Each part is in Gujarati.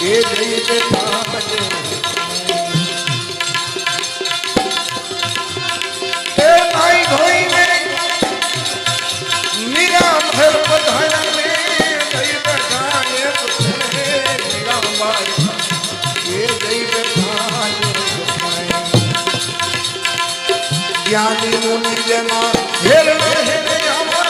જઈ બેઠા એક ખૂણે જ્ઞાની મુનિ જેના હેરણ હેરે આમાં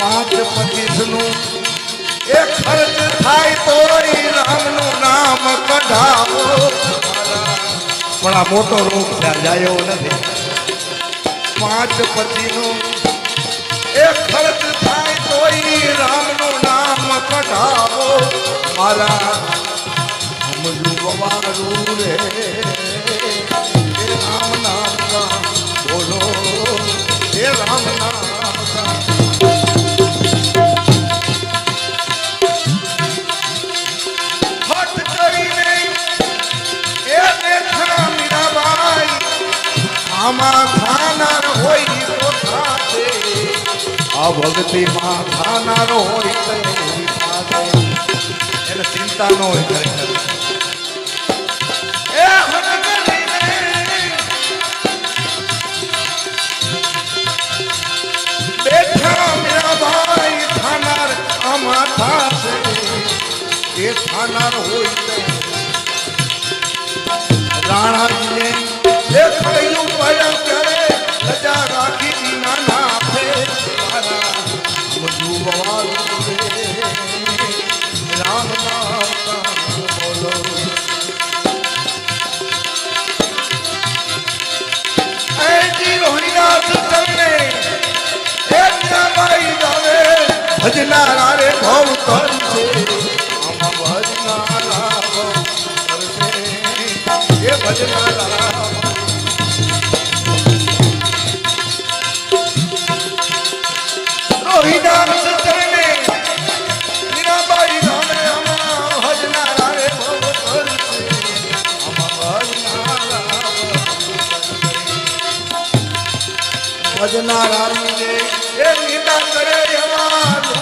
પાંચ પચીસનું એ ખર્ચ થાય તોય રામનું નામ કઢાવો. પણ આ મોટો રોગ જાય નથી. પાંચ પચીસનું એ ખર્ચ થાય તોય રામનું નામ કઢાવો. મારા સમજુ રે રામ નામ રામ નામ આમાં ખાનાર હોય ભક્તિમાં ખાનાર હોય એને ચિંતા ન હોય તો. ભજનારા રે ભવ કરશે આમાં ભજનારા ભવ કરશે એ ભજનારા રોહિદાસ ચરણે કરે એવા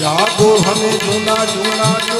જાગો હમે જૂના જૂના